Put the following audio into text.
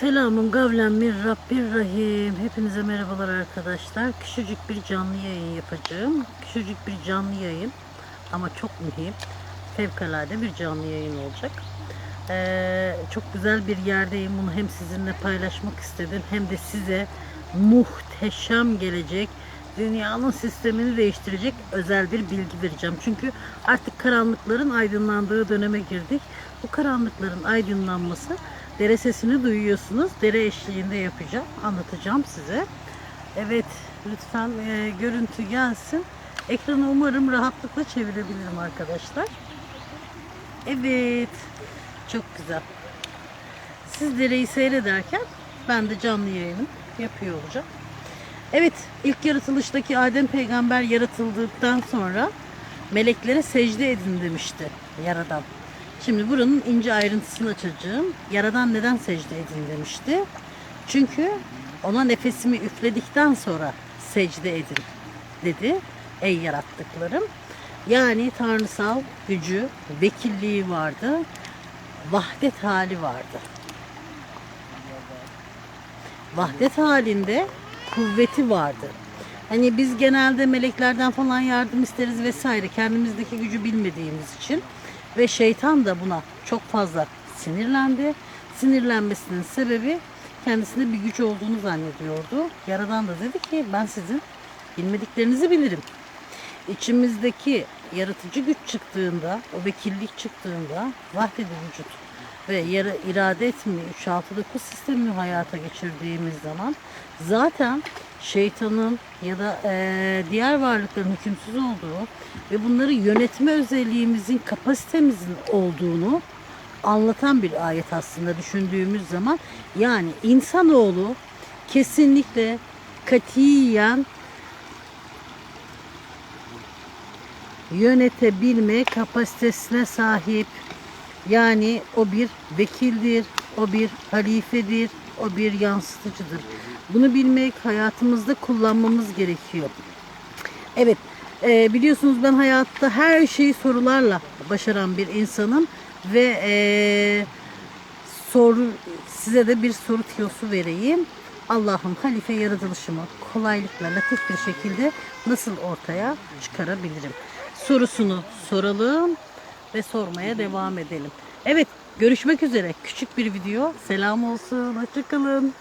Selamun gavlen mir Rabbir Rahim. Hepinize merhabalar arkadaşlar. Küçücük bir canlı yayın yapacağım. Küçücük bir canlı yayın ama çok mühim. Fevkalade bir canlı yayın olacak. Ee, çok güzel bir yerdeyim. Bunu hem sizinle paylaşmak istedim hem de size muhteşem gelecek dünyanın sistemini değiştirecek özel bir bilgi vereceğim. Çünkü artık karanlıkların aydınlandığı döneme girdik. Bu karanlıkların aydınlanması dere sesini duyuyorsunuz. Dere eşliğinde yapacağım. Anlatacağım size. Evet lütfen e, görüntü gelsin. Ekranı umarım rahatlıkla çevirebilirim arkadaşlar. Evet. Çok güzel. Siz dereyi seyrederken ben de canlı yayını yapıyor olacağım. Evet, ilk yaratılıştaki Adem peygamber yaratıldıktan sonra meleklere secde edin demişti Yaradan. Şimdi buranın ince ayrıntısını açacağım. Yaradan neden secde edin demişti? Çünkü ona nefesimi üfledikten sonra secde edin dedi. Ey yarattıklarım. Yani tanrısal gücü, vekilliği vardı. Vahdet hali vardı. Vahdet halinde kuvveti vardı. Hani biz genelde meleklerden falan yardım isteriz vesaire kendimizdeki gücü bilmediğimiz için ve şeytan da buna çok fazla sinirlendi. Sinirlenmesinin sebebi kendisinde bir güç olduğunu zannediyordu. Yaradan da dedi ki ben sizin bilmediklerinizi bilirim. İçimizdeki yaratıcı güç çıktığında, o vekillik çıktığında vahdedi vücut ve yarı irade etme 3-6-9 sistemini hayata geçirdiğimiz zaman zaten şeytanın ya da eee, diğer varlıkların hükümsüz olduğu ve bunları yönetme özelliğimizin kapasitemizin olduğunu anlatan bir ayet aslında düşündüğümüz zaman yani insanoğlu kesinlikle katiyen yönetebilme kapasitesine sahip. Yani o bir vekildir, o bir halifedir, o bir yansıtıcıdır. Bunu bilmek, hayatımızda kullanmamız gerekiyor. Evet, e, biliyorsunuz ben hayatta her şeyi sorularla başaran bir insanım ve e, soru size de bir soru tiyosu vereyim. Allah'ın halife yaratılışımı kolaylıkla latif bir şekilde nasıl ortaya çıkarabilirim? Sorusunu soralım ve sormaya devam edelim. Evet Görüşmek üzere. Küçük bir video. Selam olsun. Hoşçakalın.